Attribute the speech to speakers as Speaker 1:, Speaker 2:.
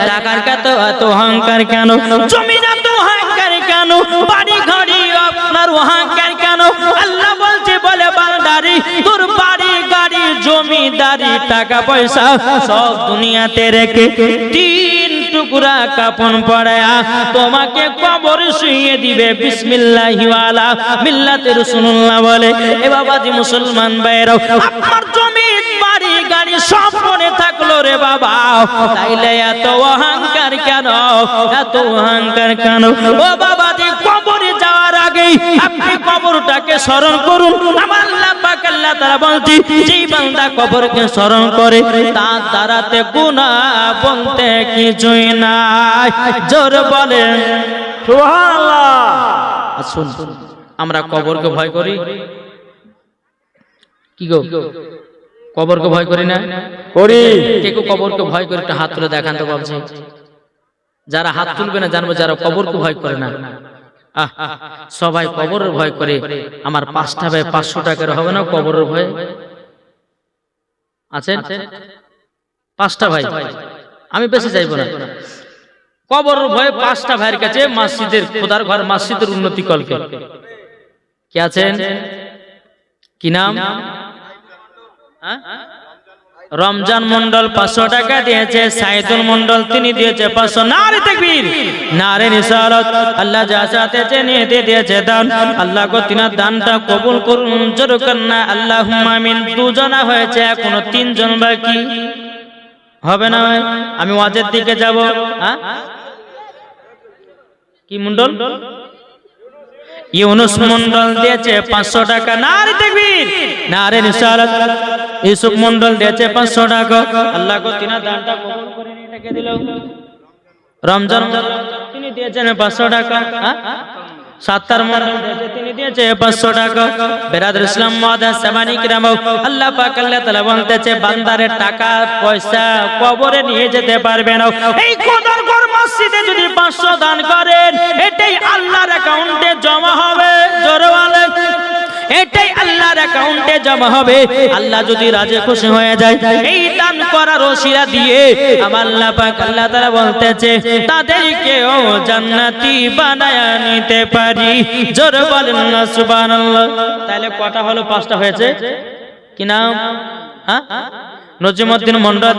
Speaker 1: টাকার এত অহংকার কেন? জমির এত অহংকার কেন? বাড়ি ঘড়ি আপনার অহংকার কেন? আল্লাহ বলছে, বলে তোর বাড়ি, গাড়ি, জমিদারি, টাকা, পয়সা সব দুনিয়াতে রেখে তিন টুকরা কাপন পড়ায়া তোমাকে কবর শুইয়ে দিবে। বিসমিল্লাহি মিল্লাতে রাসূলুল্লাহ বলে, এ বাবাজি মুসলমান ভাইরাও জমি গাড়ি সব মনে থাকল রে বাবা। তাইলে এত অহংকার কেন? এত অহংকার কেন? ও বাবা কবরে যাওয়ার আগেই আপনি কবরটাকে স্মরণ করুন। আমার আল্লাহ পাক আল্লাহ তারা বলছি যেই বান্দা কবরকে স্মরণ করে তার দ্বারাতে গুনাহ বলতে কিছুই নাই। জোর বলেন।
Speaker 2: সুবহানাল্লাহ।
Speaker 1: শুন আমরা কবরকে ভয় করি? কি গো? কবরকে ভয় করি না?
Speaker 2: করি।
Speaker 1: কে কেউ কবরকে ভয় করে একটা হাত তুলে দেখান তো ভাবছি যারা হাত তুলবে না জানব যারা কবরকে ভয় করে না। আহ, সবাই কবরের ভয় করে। আমার পাঁচটা ভাই পাঁচশো টাকার হবে না কবরের ভয়? আছেন? পাঁচটা ভাই। আমি বেশি চাইব না। কবরের ভয়ে পাঁচটা ভাইয়ের কাছে মসজিদের খোদার ঘর মসজিদের উন্নতি কল্পে। কে আছেন? কি নাম? রমজান মন্ডল পাঁচশো টাকা দিয়েছে, সাইদুল মন্ডল তিনি দিয়েছে পাঁচশো। নারে দেখবির নারে আল্লাহ যা চাতে নিয়ে দিয়ে দিয়েছে দান। আল্লাহ গো তিনার দানটা কবুল করুন জোর কন্যা আল্লাহ আমিন। দুজনা হয়েছে, এখনও তিনজন বাকি। হবে না? আমি ওয়াজের দিকে যাব হ্যাঁ? কি মন্ডল ইউনুস মন্ডল দিয়েছে পাঁচশো টাকা। নারে দেখবির নারে নিসারত ইউসুফ মন্ডল দিয়েছে পাঁচশো টাকা। আল্লাহ তিনা দানটা কবুল করে রেখে দিল। রমজান তিনি দিয়েছেন পাঁচশো টাকা? মন্ডল দিয়েছে তিনি দিয়েছে পাঁচশো টাকা। বেরাদুল ইসলাম মহাদাস সামানি কিরাম আল্লাহ পাক আল্লাহ তাআলা বলতেছে বান্দারের টাকা পয়সা কবরে নিয়ে যেতে পারবে না। এই কদর মসজিদে যদি 500 দান অ্যাকাউন্টে জমা হবে। আল্লাহ যদি রাজে খুশি হয়ে যায়, এই দান করার ওসিরা দিয়ে আমার আল্লাহ পাক আল্লাহ তাআলা বলতেছে, তাদেরকেও জান্নাতি বানায়া নিতে পারি। জোর বলেন না, সুবহানাল্লাহ। তাহলে কটা হলো পাঁচটা হয়েছে। কি নাম? হ্যাঁ? নজিমউদ্দিন মন্ডল